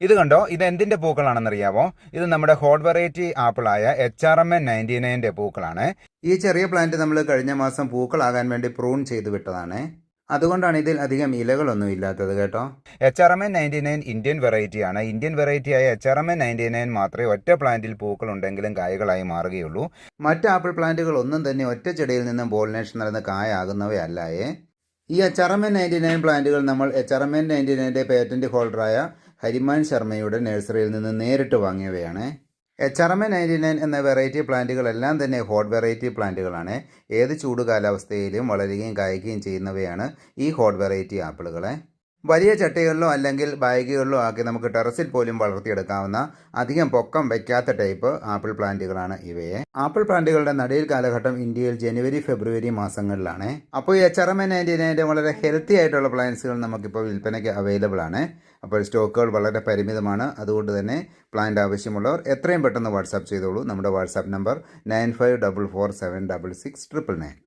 ഇത് കണ്ടോ? ഇത് എന്തിന്റെ പൂക്കളാണെന്നറിയാവോ? ഇത് നമ്മുടെ hot variety ആപ്പിളായ H R M N ninety നയന്റെ പൂക്കളാണ്. ഈ ചെറിയ പ്ലാന്റ് നമ്മൾ കഴിഞ്ഞ മാസം പൂക്കളാകാൻ വേണ്ടി പ്രൂൺ ചെയ്ത് വിട്ടതാണ്. അതുകൊണ്ടാണ് ഇതിൽ അധികം ഇലകളൊന്നും ഇല്ലാത്തത് കേട്ടോ. H R M N ninety nine Indian variety ആണ്. ഇന്ത്യൻ വെറൈറ്റി ആയ H R M N ninety nine മാത്രമേ ഒറ്റ പ്ലാന്റിൽ പൂക്കൾ ഉണ്ടെങ്കിലും കായകളായി മാറുകയുള്ളൂ. മറ്റ് ആപ്പിൾ പ്ലാന്റുകൾ ഒന്നും തന്നെ ഒറ്റ ചെടിയിൽ നിന്നും പോളിനേഷൻ നടന്ന് കായാകുന്നവയല്ലായേ. ഈ H R M N ninety nine പ്ലാന്റുകൾ നമ്മൾ H R M N ninety നയന്റെ patent ഹോൾഡറായ ഹരിമാൻ ശർമ്മയുടെ നഴ്സറിയിൽ നിന്ന് നേരിട്ട് വാങ്ങിയവയാണ്. H R M A ninety nine എന്ന വെറൈറ്റി പ്ലാന്റുകളെല്ലാം തന്നെ ഹോട്ട് വെറൈറ്റി പ്ലാന്റുകളാണ്. ഏത് ചൂട് കാലാവസ്ഥയിലും വളരുകയും കായ്ക്കുകയും ചെയ്യുന്നവയാണ് ഈ ഹോട്ട് വെറൈറ്റി ആപ്പിളുകളെ. വലിയ ചട്ടികളിലോ അല്ലെങ്കിൽ ബാഗുകളിലോ ആക്കി നമുക്ക് ടെറസിൽ പോലും വളർത്തിയെടുക്കാവുന്ന അധികം പൊക്കം വയ്ക്കാത്ത ടൈപ്പ് ആപ്പിൾ പ്ലാന്റുകളാണ് ഇവയെ. ആപ്പിൾ പ്ലാന്റുകളുടെ നടയിൽ കാലഘട്ടം ഇന്ത്യയിൽ ജനുവരി ഫെബ്രുവരി മാസങ്ങളിലാണ്. അപ്പോൾ ഈ H R M N ninety നയന്റെ വളരെ ഹെൽത്തി ആയിട്ടുള്ള പ്ലാന്റ്സുകൾ നമുക്കിപ്പോൾ വിൽപ്പനയ്ക്ക് അവൈലബിൾ ആണ്. അപ്പോൾ സ്റ്റോക്കുകൾ വളരെ പരിമിതമാണ്. അതുകൊണ്ട് തന്നെ പ്ലാന്റ് ആവശ്യമുള്ളവർ എത്രയും പെട്ടെന്ന് വാട്സാപ്പ് ചെയ്തോളൂ. നമ്മുടെ WhatsApp number nine five double four seven double six triple nine